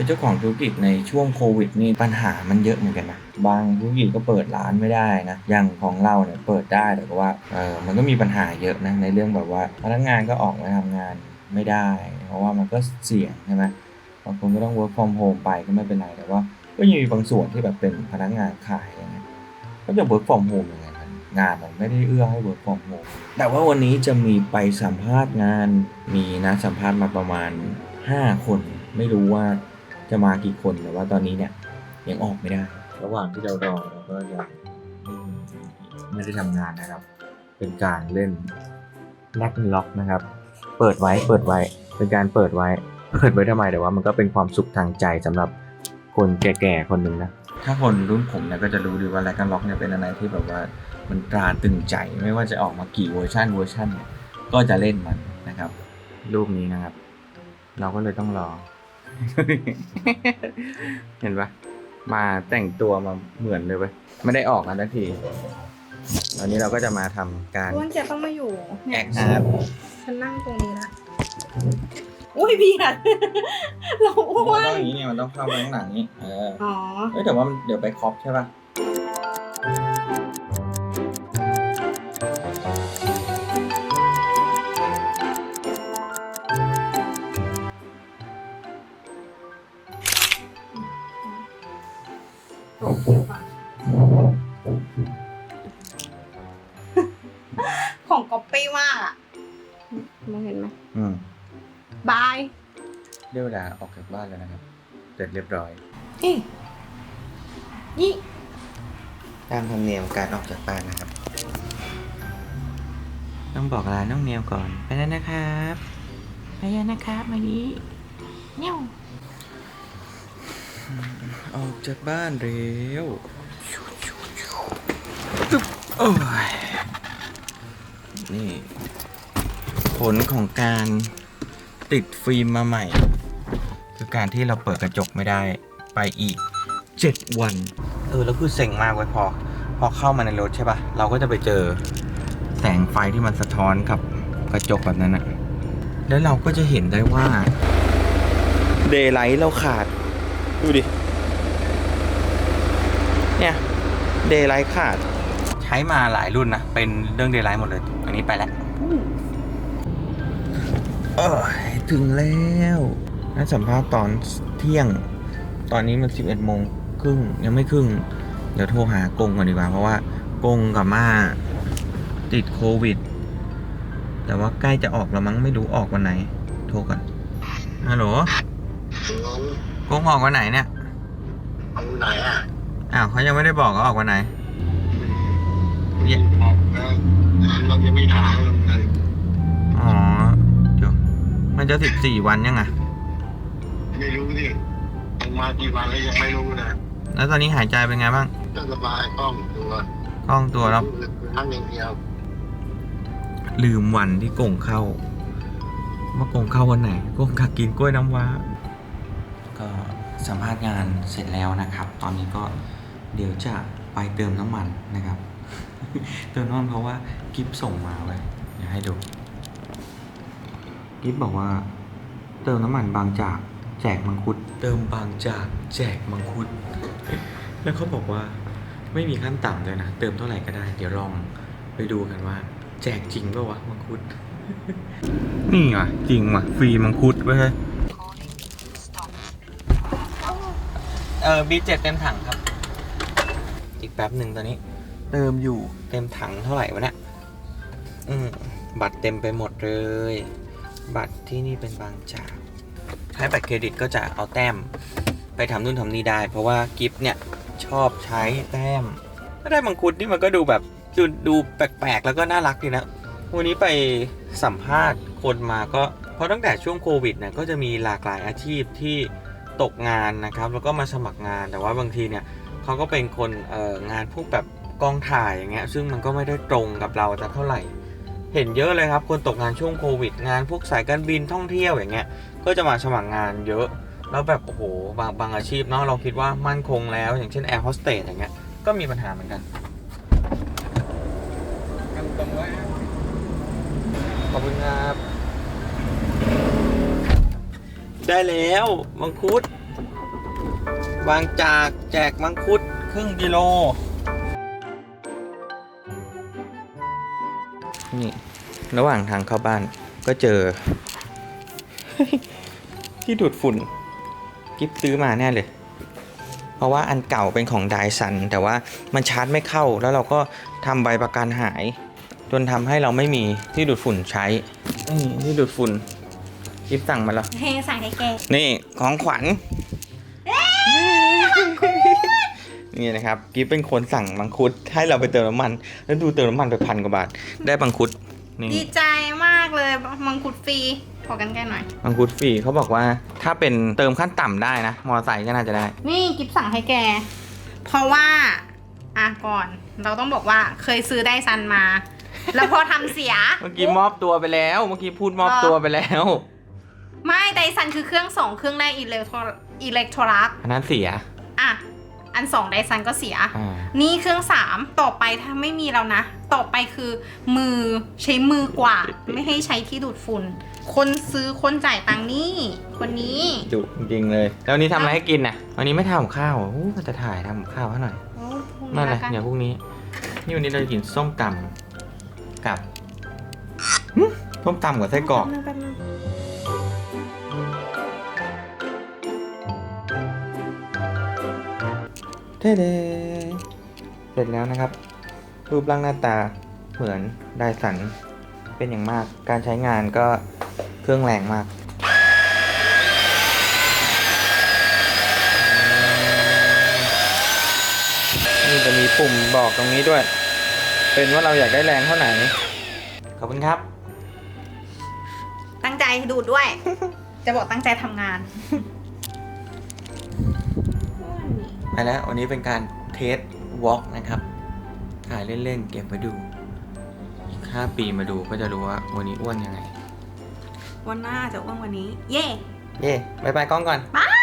เป็นเจ้าของธุรกิจในช่วงโควิดนี่ปัญหามันเยอะเหมือนกันนะ บางธุรกิจก็เปิดร้านไม่ได้นะ อย่างของเราเนี่ยเปิดได้แต่ว่าเออมันก็มีปัญหาเยอะนะในเรื่องแบบว่าพนักงานก็ออกมาทำงานไม่ได้ เพราะว่ามันก็เสี่ยงใช่ไหมบางคนก็ต้อง work from home ไปก็ไม่เป็นไรแต่ว่า ก็ยังมีบางส่วนที่แบบเป็นพนักงานขายอะไรเงี้ยก็จะ work from home ยังไงงานมันไม่ได้เอื้อให้ work from home แต่ว่าวันนี้จะมีไปสัมภาษณ์งานมีนัดสัมภาษณ์มาประมาณ 5 คน ไม่รู้ว่า จะมากี่คนแต่ว่าตอนนี้เนี่ยยังออกไม่ได้ ระหว่างที่เรารอเราก็ยังไม่ได้ทำงานนะครับ เป็นการเล่นแลกล็อกนะครับ เปิดไว้เปิดไว้ เป็นการเปิดไว้ เปิดไว้ทำไมแต่ว่ามันก็เป็นความสุขทางใจสำหรับคนแก่ๆคนหนึ่งนะถ้าคนรุ่นผมเนี่ยก็จะรู้ดีว่าแลกล็อกเนี่ยเป็นอะไรที่แบบว่ามันตราตรึงใจไม่ว่าจะออกมากี่เวอร์ชันเวอร์ชันเนี่ยก็จะเล่นมันนะครับ รูปนี้นะครับ เราก็เลยต้องรอ เห็นปะมาแต่งตัวมาเหมือนเลยเว้ยไม่ได้ออกกันสักทีตอนนี้เราก็จะมาทำการอ้วนแกต้องมาอยู่แอเนี่ยคอาร์ตฉันนั่งตรงนี้ละอุ้ยพี่อะเราอ้วมันนต้องอย่างนี้เนี่ยมันต้องเข้าไปข้างหลังนี้เอออ๋อเอ้ยแต่ว่ามันเดี๋ยวไปครอปใช่ปะ ของก๊อปปี้มากอะมองเห็นไหมอืมบายเรียกเวลาออกจากบ้านแล้วนะครับเสร็จเรียบร้อยเฮ้ยนี่ตามธรรมเนียมการออกจากบ้านนะครับ ต้องบอกลาน้องเนียวก่อน ไปแล้วนะครับไปแล้วนะครับมานี้เนี่ยออกจากบ้านเร็วตึ๊บโอ้ย ผลของการติดฟิล์มมาใหม่ คือการที่เราเปิดกระจกไม่ได้ไปอีก 7 วัน เออ แล้วคือเซ็งมากไว้ยพอ พอเข้ามาในรถใช่ปะเราก็จะไปเจอแสงไฟที่มันสะท้อนกับกระจกแบบนั้นอะแล้วเราก็จะเห็นได้ว่าเดย์ไลท์เราขาด ดูดิ เนี่ยเดย์ไลท์ขาด ใช้มาหลายรุ่นนะ เป็นเรื่องเดย์ไลท์หมดเลย อันนี้ไปแล้ว เออถึงแล้วนัดสัมภาษณ์ตอนเที่ยง ตอนนี้มัน11โมงครึ่งยังไม่ครึ่ง เดี๋ยวโทรหากงก่อนดีกว่า เพราะว่ากงกับม่าติดโควิด แต่ว่าใกล้จะออกแล้วมั้งไม่รู้ออกวันไหน โทรก่อนฮัลโหลกงออกวันไหนเนี่ยเอาไหนอะอ้าวเขายังไม่ได้บอกว่าออกวันไหนเนี่ยบอกแล้วเรายังไม่ถาม มันจะสิบสี่วันยังไงไม่รู้ดิลงมากี่วันแล้วยังไม่รู้นะแล้วตอนนี้หายใจเป็นไงบ้างก็สบายคล่องตัวคล่องตัวแล้วทั้งอย่างเดียว ลืมวันที่กงเข้าว่ากงเข้าวันไหนกงกักกินกล้วยน้ำว้า ก็สัมภาษณ์งานเสร็จแล้วนะครับ ตอนนี้ก็เดี๋ยวจะไปเติมน้ำมันนะครับ เติมน้ำมันเพราะว่ากิฟส่งมาไว้เดี๋ยวให้ดู กิฟบอกว่า เติมน้ำมันบางจาก แจกมังคุด เติมบางจากแจกมังคุด แล้วเขาบอกว่าไม่มีขั้นต่ำเลยนะ เติมเท่าไหร่ก็ได้ เดี๋ยวลองไปดูกันว่า แจกจริงป่าวะมังคุด นี่ไงจริงว่ะฟรีมังคุดเว้ยเออบีเจ็ดเต็มถังครับ อีกแป๊บหนึ่งตอนนี้ เติมอยู่เต็มถังเท่าไหร่วะเนี่ยอืมบัตรเต็มไปหมดเลย บัตรที่นี่เป็นบางจากใช้บัตรเครดิตก็จะเอาแต้ม ไปทำนู่นทำนี่ได้ เพราะว่ากิฟต์เนี่ยชอบใช้แต้มถ้าได้มังคุดนี่มันก็ดูแบบดูดูแปลกๆ แล้วก็น่ารักดีนะ วันนี้ไปสัมภาษณ์คนมาก็เพราะตั้งแต่ช่วงโควิดเนี่ยก็จะมีหลากหลายอาชีพที่ตกงานนะครับ แล้วก็มาสมัครงานแต่ว่าบางทีเนี่ยเขาก็เป็นคนเอ่องานพวกแบบกองถ่ายอย่างเงี้ยซึ่งมันก็ไม่ได้ตรงกับเราจะเท่าไหร่ เห็นเยอะเลยครับคนตกงานช่วงโควิด งานพวกสายการบินท่องเที่ยวอย่างเงี้ยก็จะมาสมัครงานเยอะ แล้วแบบโอ้โหบางบางอาชีพเนาะเราคิดว่ามั่นคงแล้ว อย่างเช่นแอร์โฮสเตสอย่างเงี้ยก็มีปัญหาเหมือนกันกันตรงไว้ขอบคุณครับได้แล้วมังคุดวางจากแจกมังคุดครึ่งกิโล นี่ระหว่างทางเข้าบ้านก็เจอ ที่ดูดฝุ่น กิฟซื้อมาแน่เลย เพราะว่าอันเก่าเป็นของไดสันแต่ว่ามันชาร์จไม่เข้าแล้วเราก็ทำใบประกันหาย จนทำให้เราไม่มีที่ดูดฝุ่นใช้นี่ที่ดูดฝุ่นกิฟสั่งมาแล้วเฮสั่งให้แกนี่ของขวัญ นี่นะครับกิฟเป็นคนสั่งมังคุดให้เราไปเติมน้ำมัน แล้วดูเติมน้ำมันไปพันกว่าบาท ได้มังคุดนี่ดีใจมากเลยมังคุดฟรีขอกันแกหน่อยมังคุดฟรีเขาบอกว่าถ้าเป็นเติมขั้นต่ำได้นะมอเตอร์ไซค์ก็น่าจะได้ นี่กิฟสั่งให้แก เพราะว่าอะก่อน เราต้องบอกว่าเคยซื้อได้ซันมา แล้วพอทำเสีย เมื่อกี้มอบตัวไปแล้ว เมื่อกี้พูดมอบตัวไปแล้ว ไม่ไดซันคือเครื่องสองเครื่องแรกอิเล็กโทรอิเล็กโทรลักอันนั้นเสียอะ อันสองไดซันก็เสีย อ่า นี่เครื่องสามต่อไปถ้าไม่มีแล้วนะ ต่อไปคือมือใช้มือกวาดไม่ให้ใช้ที่ดูดฝุ่น คนซื้อคนจ่ายตังค์นี่ คนนี้ จุจริงๆเลย แล้ววันนี้ทำอะไรให้กินน่ะ วันนี้ไม่ทำกับข้าวอู้ก็จะถ่ายทำกับข้าวให้หน่อย โอ้พรุ่งนั่นแหละกัเดี๋ยวพรุ่งนี้ นี่วันนี้เราจะกินส้มตำกับหึส้มตำกับไส้กรอก แป๊บนึงแป๊บนึง เท่เดเสร็จแล้วนะครับ รูปร่างหน้าตาเหมือนไดสันเป็นอย่างมาก การใช้งานก็เครื่องแรงมากนี่จะมีปุ่มบอกตรงนี้ด้วย เป็นว่าเราอยากได้แรงเท่าไหร่ ขอบคุณครับ ตั้งใจดูดด้วย จะบอกตั้งใจทำงาน แล้ววันนี้เป็นการเทสวอล์กนะครับถ่ายเล่นๆ เก็บไว้ดู อีก 5 ปีมาดูก็จะรู้ว่าวันนี้อ้วนยังไง วันหน้าจะอ้วนวันนี้ เย่เย่บายบายกล้องก่อน บาย